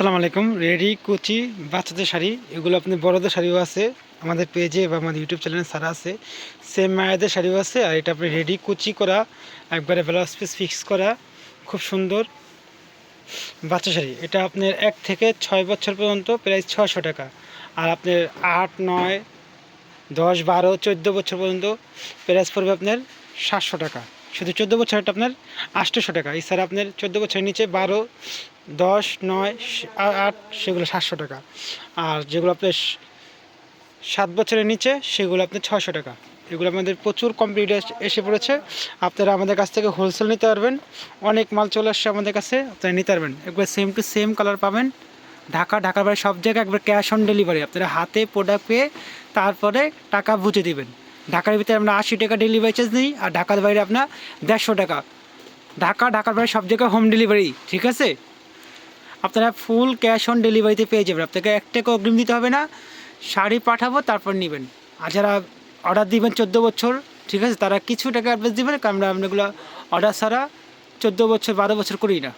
আসসালামু আলাইকুম। রেডি, কুচি, বাচ্চাদের শাড়ি, এগুলো আপনি বড়দের শাড়িও আছে, আমাদের পেজে বা আমাদের ইউটিউব চ্যানেলে সারা আছে। সেম মায়েদের শাড়িও আছে, আর এটা আপনি রেডি, কুচি করা, একবারে ব্লাউজ পিস ফিক্স করা, খুব সুন্দর বাচ্চা শাড়ি। এটা আপনার এক থেকে ছয় বছর পর্যন্ত প্রাইস ছশো টাকা। আর আপনার আট, নয়, দশ, বারো, চোদ্দ বছর পর্যন্ত প্রাইস পড়বে আপনার সাতশো টাকা। শুধু চোদ্দ বছরটা আপনার আটশোশো টাকা। এছাড়া আপনার চোদ্দ বছরের নিচে বারো দশ, নয় আট, সেগুলো সাতশো টাকা। আর যেগুলো আপনার সাত বছরের নিচে, সেগুলো আপনার ছশো টাকা। এগুলো আমাদের প্রচুর কম্পিউটার এসে পড়েছে। আপনারা আমাদের কাছ থেকে হোলসেল নিতে পারবেন। অনেক মাল চলে আসছে আমাদের কাছে, আপনারা নিতে পারবেন। একবার সেম টু সেম কালার পাবেন। ঢাকা, ঢাকার বাইরে সব জায়গায় একবার ক্যাশ অন ডেলিভারি আপনারা হাতে প্রোডাক্ট পেয়ে তারপরে টাকা বুঝে দিবেন। ঢাকার ভিতরে আমরা আশি টাকা ডেলিভারি চার্জ নিই, আর ঢাকার বাইরে আপনার দেড়শো টাকা। ঢাকা, ঢাকার বাইরে সব জায়গায় হোম ডেলিভারি ঠিক আছে? আপনারা ফুল ক্যাশ অন ডেলিভারিতে পেয়ে যাবেন। আপনাকে এক টাকা অগ্রিম দিতে হবে না, শাড়ি পাঠাবো, তারপর নেবেন। আর যারা অর্ডার দিবেন চোদ্দ বছর, ঠিক আছে, তারা কিছু টাকা অ্যাডভান্স দেবেন, কারণ আমরা এগুলো অর্ডার ছাড়া চোদ্দ বছর, বারো বছর করি না।